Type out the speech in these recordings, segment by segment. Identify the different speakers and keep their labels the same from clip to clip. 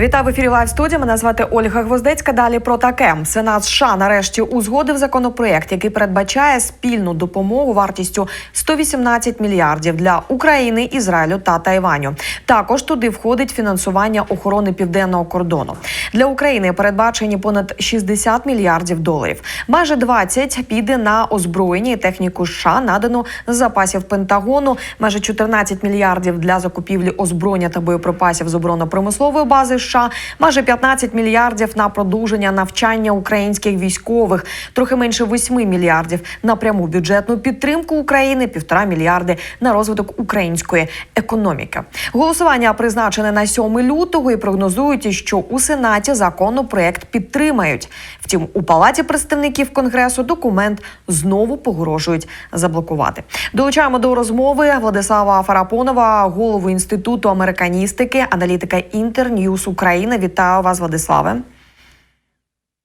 Speaker 1: Вітаю в ефірі Лайв студія. Мене звати Ольга Гвоздецька. Далі про таке. Сенат США нарешті узгодив законопроект, який передбачає спільну допомогу вартістю 118 мільярдів для України, Ізраїлю та Тайваню. Також туди входить фінансування охорони південного кордону. Для України передбачені понад 60 мільярдів доларів. Майже 20 піде на озброєння і техніку США, надану з запасів Пентагону. Майже 14 мільярдів для закупівлі озброєння та боєприпасів з оборонно-промислової бази США, майже 15 мільярдів на продовження навчання українських військових, трохи менше 8 мільярдів на пряму бюджетну підтримку України, півтора мільярди на розвиток української економіки. Голосування призначене на 7 лютого і прогнозують, що у сенаті законопроект підтримають. Втім, у палаті представників конгресу документ знову погрожують заблокувати. Долучаємо до розмови Владислава Фарапонова, голову інституту американістики, аналітика Інтерньюз України. Вітаю вас, Владиславе.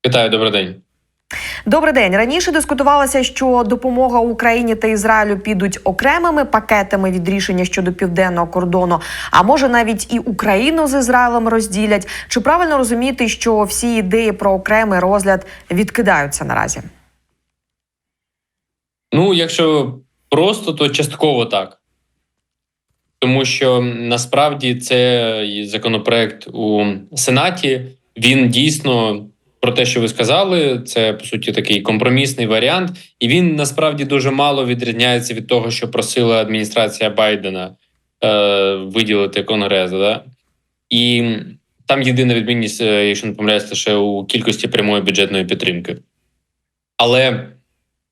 Speaker 2: Вітаю, добрий день.
Speaker 1: Добрий день. Раніше дискутувалося, що допомога Україні та Ізраїлю підуть окремими пакетами від рішення щодо південного кордону. А може навіть і Україну з Ізраїлем розділять. Чи правильно розуміти, що всі ідеї про окремий розгляд відкидаються наразі?
Speaker 2: Ну, якщо просто, то частково так. Тому що насправді це законопроект у Сенаті. Він дійсно про те, що ви сказали, це по суті такий компромісний варіант, і він насправді дуже мало відрізняється від того, що просила адміністрація Байдена е, виділити Конгрес. Да? І там єдина відмінність, е, якщо не помиляюсь, лише у кількості прямої бюджетної підтримки. Але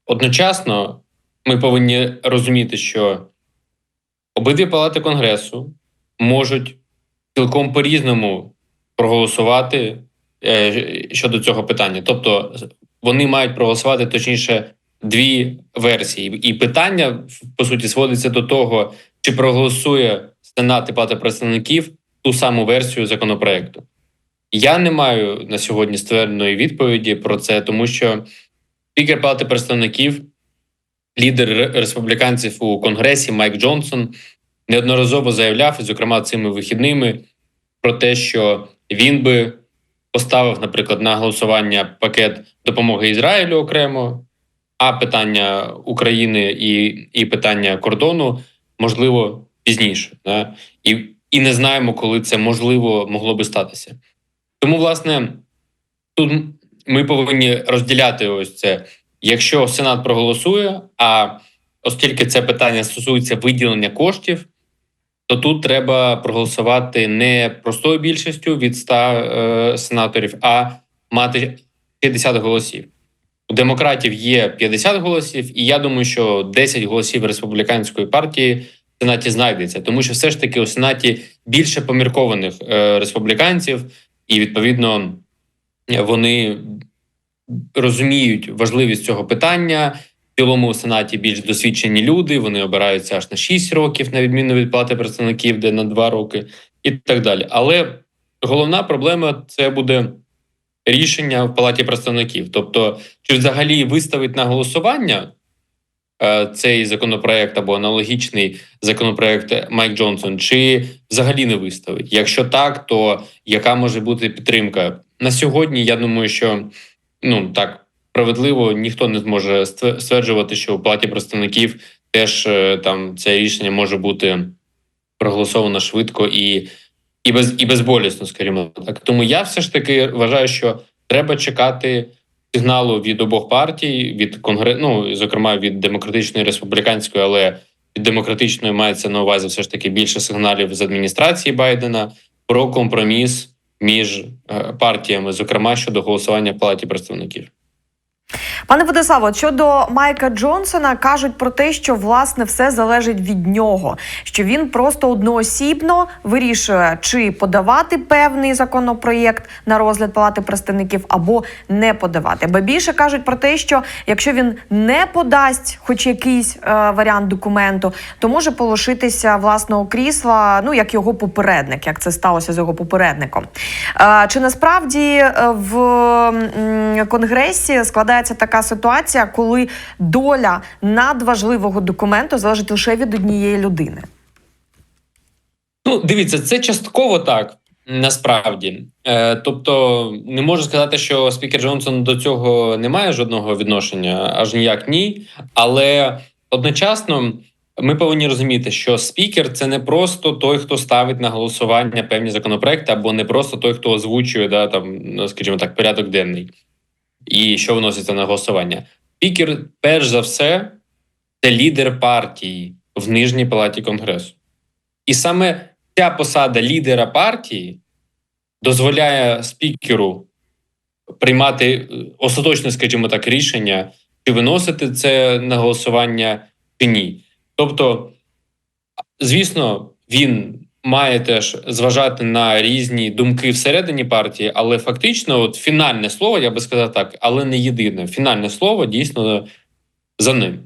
Speaker 2: одночасно ми повинні розуміти, що обидві палати Конгресу можуть цілком по-різному проголосувати е, щодо цього питання. Тобто вони мають проголосувати точніше дві версії, і питання по суті зводиться до того, чи проголосує Сенат і Палата представників ту саму версію законопроекту. Я не маю на сьогодні ствердної відповіді про це, тому що спікер Палати представників, лідер республіканців у Конгресі Майк Джонсон неодноразово заявляв, і, зокрема, цими вихідними, про те, що він би поставив, наприклад, на голосування пакет допомоги Ізраїлю окремо, а питання України і і питання кордону можливо пізніше. Да? І, І не знаємо, коли це можливо могло би статися. Тому, власне, тут ми повинні розділяти ось це. Якщо Сенат проголосує, а оскільки це питання стосується виділення коштів, то тут треба проголосувати не простою більшістю від 100 е, сенаторів, а мати 50 голосів. У демократів є 50 голосів, і я думаю, що 10 голосів республіканської партії в Сенаті знайдеться, тому що все ж таки у Сенаті більше поміркованих е, республіканців, і відповідно вони розуміють важливість цього питання. В цілому у сенаті більш досвідчені люди. Вони обираються аж на 6 років, на відміну від плати представників, де на 2 роки, і так далі. Але головна проблема це буде рішення в палаті представників. Тобто, чи взагалі виставить на голосування е, цей законопроект або аналогічний законопроект Майк Джонсон, чи взагалі не виставить? Якщо так, то яка може бути підтримка на сьогодні? Я думаю, що ну так справедливо ніхто не зможе стверджувати, що у платі представників теж е, там це рішення може бути проголосовано швидко і і, без, і безболісно, скажімо так. Тому я все ж таки вважаю, що треба чекати сигналу від обох партій, від конгресу, ну, зокрема від демократичної республіканської, але від демократичної мається на увазі все ж таки більше сигналів з адміністрації Байдена про компроміс між е, партіями, зокрема щодо голосування в палаті представників.
Speaker 1: Пане Владиславо, щодо Майка Джонсона кажуть про те, що власне все залежить від нього, що він просто одноосібно вирішує, чи подавати певний законопроєкт на розгляд палати представників або не подавати. Бо більше кажуть про те, що якщо він не подасть, хоч якийсь е, варіант документу, то може полишитися власного крісла, ну як його попередник, як це сталося з його попередником. Е, чи насправді е, в м, конгресі складається така ситуація, коли доля надважливого документу залежить лише від однієї людини.
Speaker 2: Ну, дивіться, це частково так. Насправді, е, тобто не можу сказати, що спікер Джонсон до цього не має жодного відношення, аж ніяк ні. Але одночасно ми повинні розуміти, що спікер це не просто той, хто ставить на голосування певні законопроекти, або не просто той, хто озвучує да, там, ну, скажімо так, порядок денний і що виноситься на голосування. Спікер, перш за все, це лідер партії в нижній палаті конгресу. І саме ця посада лідера партії дозволяє спікеру приймати е, остаточне, скажімо так, рішення, чи виносити це на голосування чи ні. Тобто, звісно, він має теж зважати на різні думки всередині партії, але фактично, от фінальне слово, я би сказав так, але не єдине. Фінальне слово дійсно за ним.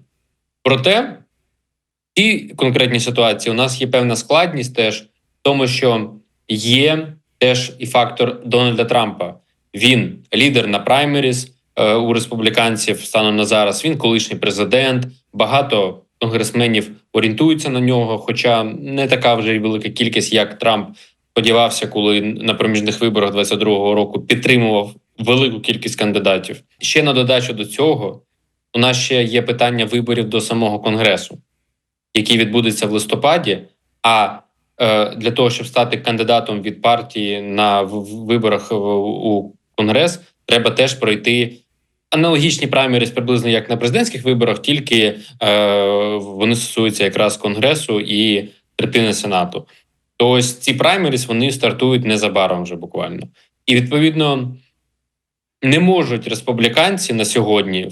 Speaker 2: Проте, в цій конкретній ситуації у нас є певна складність теж в тому, що є теж і фактор Дональда Трампа. Він лідер на праймеріс е, у республіканців станом на зараз. Він колишній президент. Багато конгресменів орієнтуються на нього, хоча не така вже й велика кількість, як Трамп сподівався, коли на проміжних виборах 22-го року підтримував велику кількість кандидатів. Ще на додачу до цього, у нас ще є питання виборів до самого конгресу, які відбудуться в листопаді. А е, для того, щоб стати кандидатом від партії на виборах у конгрес, треба теж пройти аналогічні праймеріс, приблизно як на президентських виборах, тільки е, вони стосуються якраз конгресу і третини сенату. То ось ці праймеріс вони стартують незабаром вже буквально. І відповідно не можуть республіканці на сьогодні,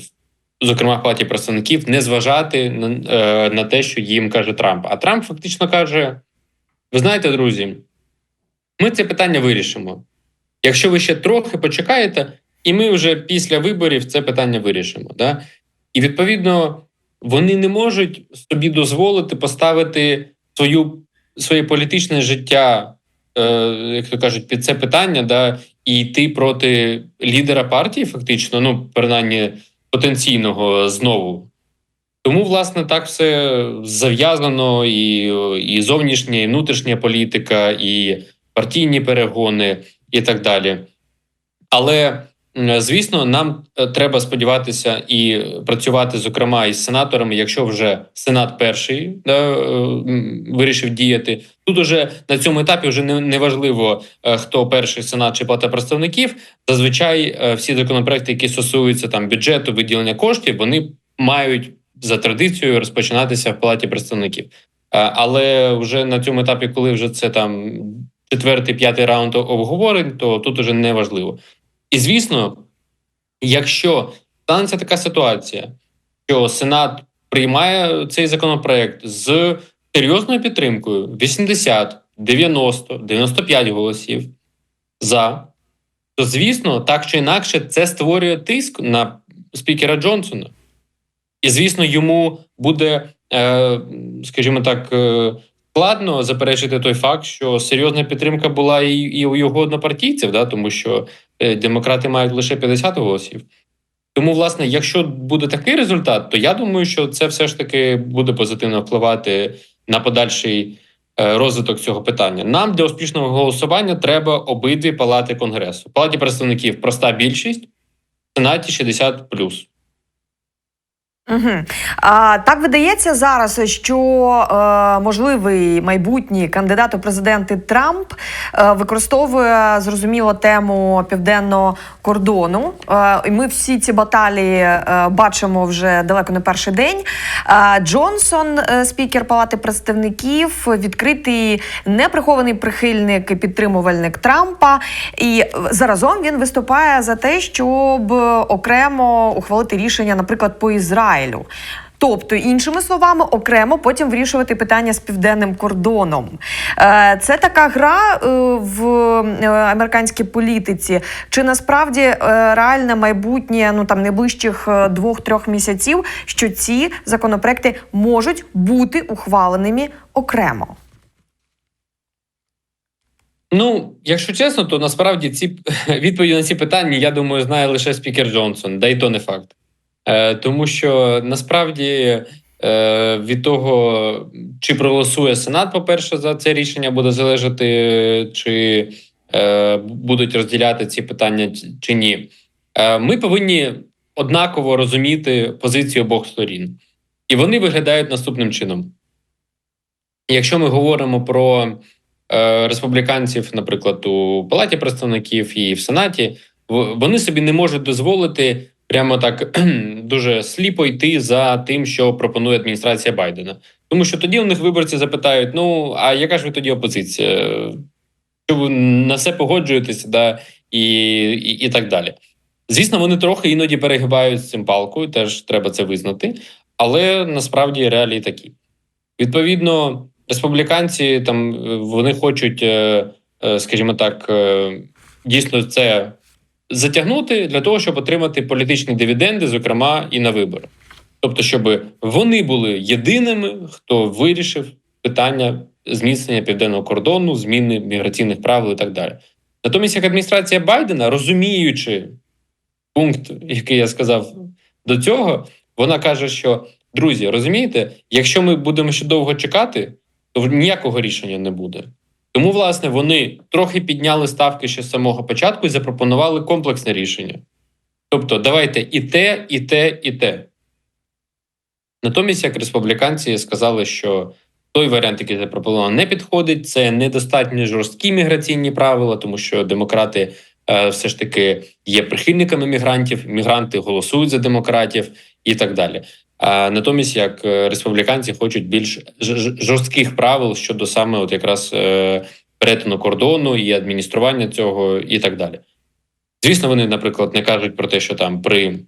Speaker 2: зокрема в палаті представників, не зважати на, е, на те, що їм каже Трамп. А Трамп фактично каже: ви знаєте, друзі, ми це питання вирішимо. Якщо ви ще трохи почекаєте, і ми вже після виборів це питання вирішимо. Да? І відповідно вони не можуть собі дозволити поставити свою, своє політичне життя, е, як то кажуть, під це питання, да, і йти проти лідера партії, фактично, ну, принаймні потенційного знову. Тому, власне, так все зав'язано, і, і зовнішня, і внутрішня політика, і партійні перегони, і так далі. Але звісно, нам е, треба сподіватися і працювати, зокрема, із сенаторами, якщо вже сенат перший да, е, вирішив діяти. Тут уже на цьому етапі вже не, не важливо, е, хто перший сенат чи палата представників. Зазвичай всі законопроекти, які стосуються там бюджету, виділення коштів, вони мають за традицією розпочинатися в палаті представників. Але вже на цьому етапі, коли вже це там четвертий, п'ятий раунд обговорень, то тут уже не важливо. І звісно, якщо станеться така ситуація, що Сенат приймає цей законопроект з серйозною підтримкою 80, 90, 95 голосів за, то звісно, так чи інакше, це створює тиск на спікера Джонсона. І звісно, йому буде, е, скажімо так, е, складно заперечити той факт, що серйозна підтримка була і, і у його однопартійців, да, тому що е, демократи мають лише 50 голосів. Тому, власне, якщо буде такий результат, то я думаю, що це все ж таки буде позитивно впливати на подальший е, розвиток цього питання. Нам для успішного голосування треба обидві палати конгресу. Палаті представників проста більшість, в Сенаті 60 плюс.
Speaker 1: Угу. А, так видається зараз, що е, можливий майбутній кандидат у президенти Трамп е, використовує зрозуміло тему південного кордону. Е, і ми всі ці баталії е, бачимо вже далеко не перший день. Е, Джонсон, е, спікер Палати представників, відкритий неприхований прихильник і підтримувальник Трампа. І заразом він виступає за те, щоб окремо ухвалити рішення, наприклад, по Ізраїлю. Тобто, іншими словами, окремо потім вирішувати питання з південним кордоном. Е, Це така гра е, в е, американській політиці. Чи насправді реальне майбутнє ну там найближчих двох-трьох місяців, що ці законопроекти можуть бути ухваленими окремо?
Speaker 2: Ну, якщо чесно, то насправді ці відповіді на ці питання, я думаю, знає лише спікер Джонсон, да й то не факт. Е, тому що насправді е, від того, чи проголосує Сенат, по-перше, за це рішення буде залежати, чи е, будуть розділяти ці питання чи ні. Ми повинні однаково розуміти позицію обох сторін, і вони виглядають наступним чином. Якщо ми говоримо про е, республіканців, наприклад, у Палаті представників і в Сенаті, вони собі не можуть дозволити прямо так дуже сліпо йти за тим, що пропонує адміністрація Байдена. Тому що тоді у них виборці запитають: ну а яка ж ви тоді опозиція? Що ви на все погоджуєтеся, да, і, і, і так далі. Звісно, вони трохи іноді перегибають з цим палкою, теж треба це визнати, але насправді реалії такі. Відповідно, республіканці там е, вони хочуть, е, е, скажімо так, дійсно це затягнути для того, щоб отримати політичні дивіденди, зокрема і на вибори. Тобто, щоб вони були єдиними, хто вирішив питання зміцнення південного кордону, зміни міграційних правил і так далі. Натомість, як адміністрація Байдена, розуміючи пункт, який я сказав до цього, вона каже, що друзі, розумієте, якщо ми будемо ще довго чекати, то ніякого рішення не буде. Тому, власне, вони трохи підняли ставки ще з самого початку і запропонували комплексне рішення. Тобто, давайте і те, і те, і те. Натомість, як республіканці сказали, що той варіант, який запропонував, не підходить, це недостатньо жорсткі міграційні правила, тому що демократи е, все ж таки є прихильниками мігрантів, мігранти голосують за демократів і так далі. А натомість, як е, республіканці хочуть більш жорстких правил щодо саме от якраз е, перетину кордону і адміністрування цього, і так далі. Звісно, вони, наприклад, не кажуть про те, що там при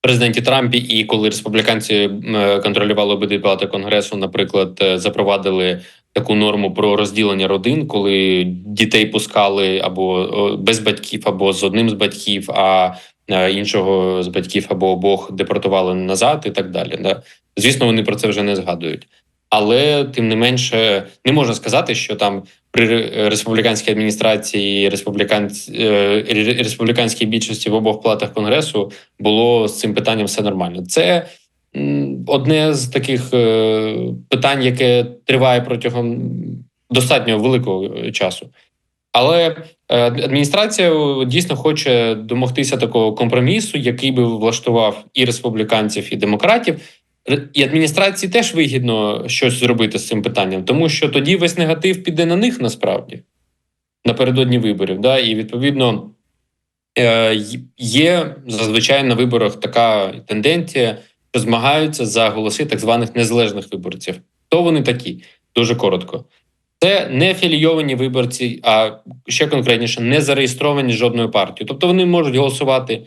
Speaker 2: президенті Трампі, і коли республіканці е, контролювали обидві палати конгресу, наприклад, запровадили таку норму про розділення родин, коли дітей пускали або без батьків, або з одним з батьків, а іншого з батьків або обох депортували назад, і так далі. Да? Звісно, вони про це вже не згадують. Але тим не менше не можна сказати, що там при республіканській адміністрації, республіканць, е, республіканській більшості в обох палатах конгресу було з цим питанням все нормально. Це одне з таких е, питань, яке триває протягом достатньо великого часу. Але е, адміністрація е, дійсно хоче домогтися такого компромісу, який би влаштував і республіканців, і демократів. І адміністрації теж вигідно щось зробити з цим питанням, тому що тоді весь негатив піде на них насправді напередодні виборів. Да? І відповідно е, є зазвичай на виборах така тенденція, що змагаються за голоси так званих незалежних виборців. Хто вони такі? Дуже коротко. Це не афілійовані виборці, а ще конкретніше, не зареєстровані жодною партією. Тобто вони можуть голосувати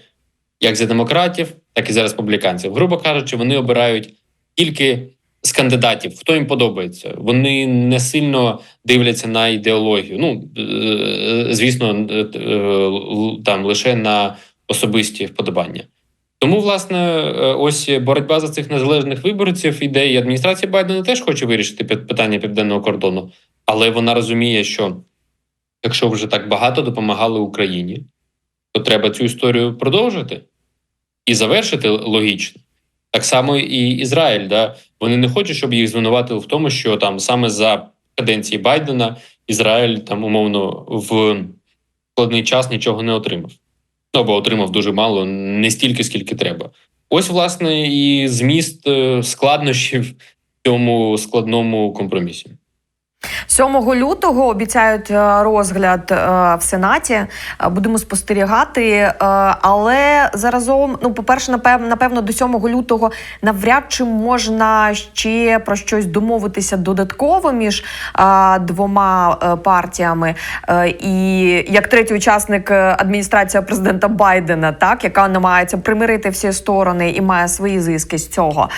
Speaker 2: як за демократів, так і за республіканців. Грубо кажучи, вони обирають тільки з кандидатів, хто їм подобається. Вони не сильно дивляться на ідеологію. Ну е, звісно, е, там лише на особисті вподобання. Тому, власне, е, ось боротьба за цих незалежних виборців іде, і адміністрація Байдена теж хоче вирішити пи- питання південного кордону, але вона розуміє, що якщо вже так багато допомагали Україні, то треба цю історію продовжити і завершити логічно. Так само і Ізраїль. Да? Вони не хочуть, щоб їх звинуватили в тому, що там саме за каденції Байдена Ізраїль там умовно в складний час нічого не отримав. Ну, або отримав дуже мало, не стільки, скільки треба. Ось, власне, і зміст е, складнощів в цьому складному компромісі.
Speaker 1: 7 лютого обіцяють е, розгляд е, в Сенаті. Е, Будемо спостерігати. Але заразом, ну, по-перше, напевно, напевно, до 7 лютого навряд чи можна ще про щось домовитися додатково між двома партіями. І як третій учасник адміністрація президента Байдена, так яка намагається примирити всі сторони і має свої зиски з цього.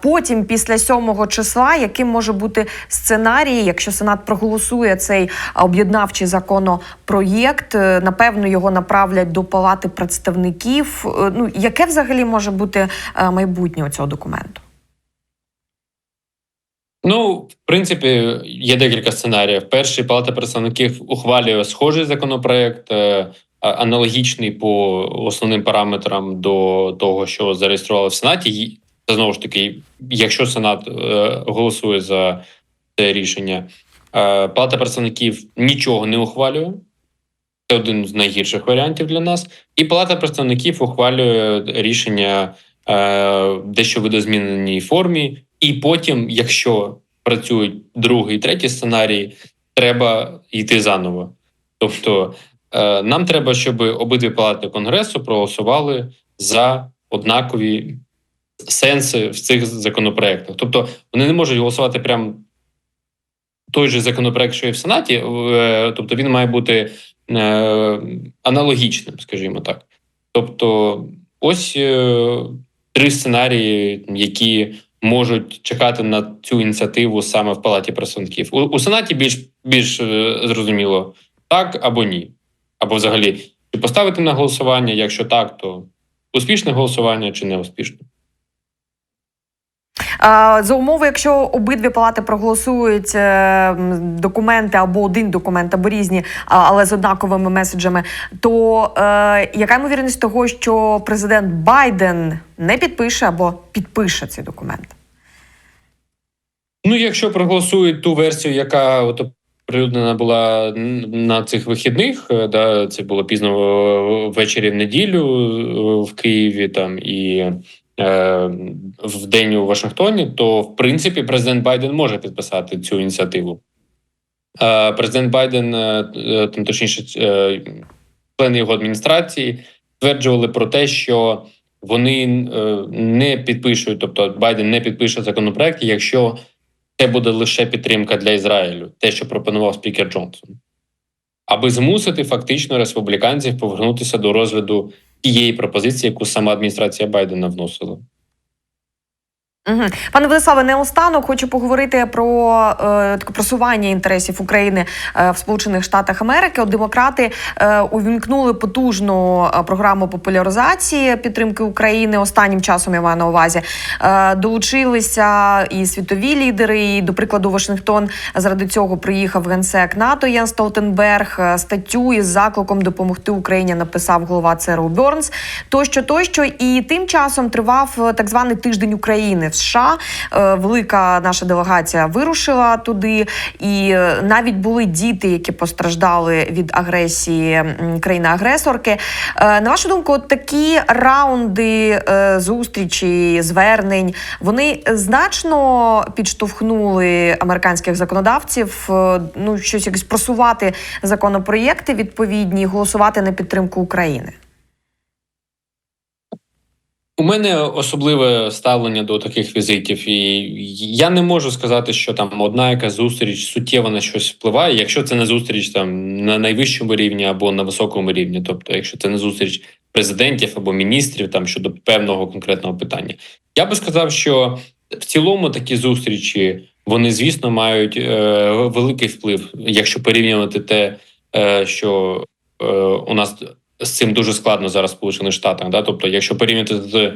Speaker 1: Потім, після 7 числа, яким може бути сценарій, якщо Сенат проголосує цей об'єднавчий законопроєкт, е, напевно, його направлять до Палати представників. Е, Ну, яке взагалі може бути е, майбутнє цього документу?
Speaker 2: Ну, в принципі, є декілька сценаріїв. Перший палата представників ухвалює схожий законопроект, аналогічний по основним параметрам до того, що зареєстрували в Сенаті. Це знову ж таки, якщо Сенат голосує за це рішення. Палата представників нічого не ухвалює. Це один з найгірших варіантів для нас. І Палата представників ухвалює рішення е, дещо видозміненій формі. І потім, якщо працюють другий, третій сценарій, треба йти заново. Тобто, е, нам треба, щоб обидві палати конгресу проголосували за однакові сенси в цих законопроектах. Тобто, вони не можуть голосувати прям той же законопроект, що і в Сенаті, е, тобто він має бути е, аналогічним, скажімо так. Тобто, ось е, три сценарії, які можуть чекати на цю ініціативу саме в Палаті представників. У, у Сенаті більш більш зрозуміло так або ні. Або взагалі, чи поставити на голосування, якщо так, то успішне голосування чи не успішне.
Speaker 1: За умови, якщо обидві палати проголосують е, документи або один документ, або різні, але з однаковими меседжами, то е, яка ймовірність того, що президент Байден не підпише або підпише цей документ?
Speaker 2: Ну, якщо проголосують ту версію, яка от оприлюднена була на цих вихідних, е, да, це було пізно ввечері в неділю в Києві там і в день у Вашингтоні, то в принципі президент Байден може підписати цю ініціативу. Е, президент Байден, е, е, там точніше, е, члени його адміністрації стверджували про те, що вони е, не підпишуть, тобто Байден не підпише законопроект, якщо це буде лише підтримка для Ізраїлю, те, що пропонував спікер Джонсон, аби змусити фактично республіканців повернутися до розгляду тієї пропозиції, яку сама адміністрація Байдена вносила.
Speaker 1: Угу. Пане Владиславе, неостанок хочу поговорити про е, просування інтересів України е, в Сполучених Штатах Америки. От демократи е, увімкнули потужну е, програму популяризації підтримки України. Останнім часом я маю на увазі е, долучилися і світові лідери. І до прикладу, Вашингтон заради цього приїхав генсек НАТО Ян Столтенберг. Е, Статтю із закликом допомогти Україні написав голова ЦРУ Бьорнс. Тощо, тощо, і тим часом тривав е, так званий тиждень України в США. Е, Велика наша делегація вирушила туди, і е, навіть були діти, які постраждали від агресії країни-агресорки. Е, На вашу думку, такі раунди зустрічі, звернень, вони значно підштовхнули американських законодавців, ну щось якось просувати законопроєкти відповідні, голосувати на підтримку України.
Speaker 2: У мене особливе ставлення до таких візитів, і я не можу сказати, що там одна яка зустріч суттєво на щось впливає, якщо це не зустріч там на найвищому рівні або на високому рівні, тобто, якщо це не зустріч президентів або міністрів там щодо певного конкретного питання, я би сказав, що в цілому такі зустрічі вони, звісно, мають е, великий вплив, якщо порівнювати те, е, що е, у нас з цим дуже складно зараз в Сполучених Штатах. Да? Тобто, якщо порівняти з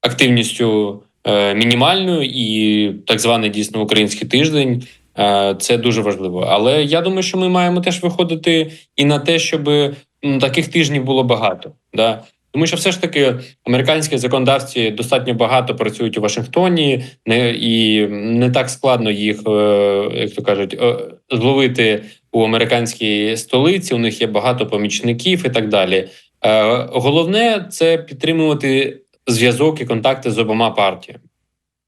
Speaker 2: активністю е, мінімальною і так званий дійсно український тиждень, е, це дуже важливо. Але я думаю, що ми маємо теж виходити і на те, щоб м, таких тижнів було багато. Да? Тому що все ж таки американські законодавці достатньо багато працюють у Вашингтоні, не і не так складно їх, е, як то кажуть, е, зловити у американській столиці. У них є багато помічників і так далі. Е, Головне це підтримувати зв'язок і контакти з обома партіями.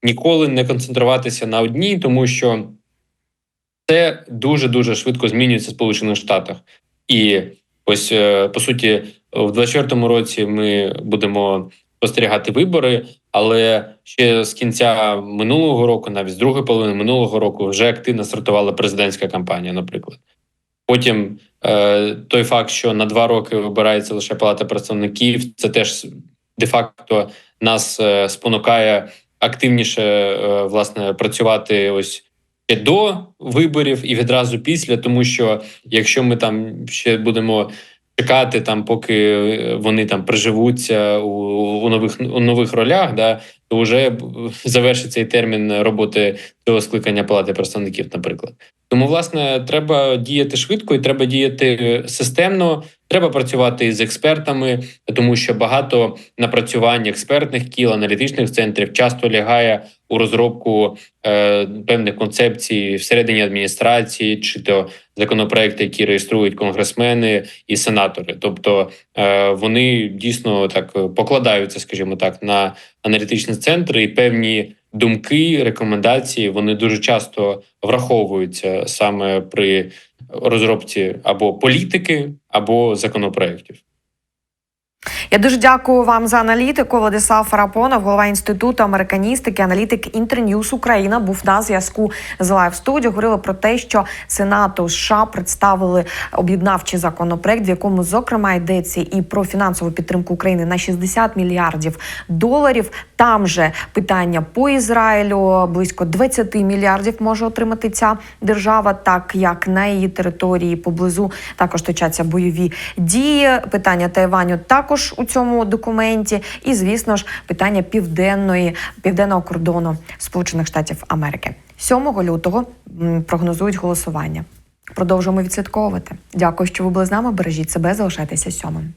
Speaker 2: Ніколи не концентруватися на одній, тому що це дуже дуже швидко змінюється в Сполучених Штатах. І ось е, по суті, в 24-му році ми будемо спостерігати вибори, але ще з кінця минулого року, навіть з другої половини минулого року, вже активно стартувала президентська кампанія, наприклад. Потім е, той факт, що на два роки вибирається лише палата представників, це теж де-факто нас е, спонукає активніше е, власне працювати ось ще до виборів і відразу після, тому що якщо ми там ще будемо чекати, там поки е, вони там приживуться у, у нових у нових ролях, да то вже завершиться і термін роботи цього скликання палати представників, наприклад. Тому, власне, треба діяти швидко і треба діяти системно, Треба працювати з експертами, тому що багато напрацювань експертних кіл, аналітичних центрів часто лягає у розробку е, певних концепцій всередині адміністрації, чи то законопроекти, які реєструють конгресмени і сенатори. Тобто е, вони дійсно так е, покладаються, скажімо так, на аналітичні центри і певні думки, рекомендації вони дуже часто враховуються саме при розробці або політики, або законопроєктів.
Speaker 1: Я дуже дякую вам за аналітику. Владислав Фарапонов, голова інституту американістики, аналітик Інтерньюз Україна, був на зв'язку з Лайв студіо. Говорили про те, що Сенату США представили об'єднавчий законопроект, в якому зокрема йдеться і про фінансову підтримку України на 60 мільярдів доларів. Там же питання по Ізраїлю близько 20 мільярдів може отримати ця держава, так як на її території поблизу також точаться бойові дії. Питання Тайваню також у цьому документі, і звісно ж питання південної південного кордону Сполучених Штатів Америки. 7 лютого прогнозують голосування. Продовжуємо відслідковувати. Дякую, що ви були з нами. Бережіть себе, залишайтеся сьомим.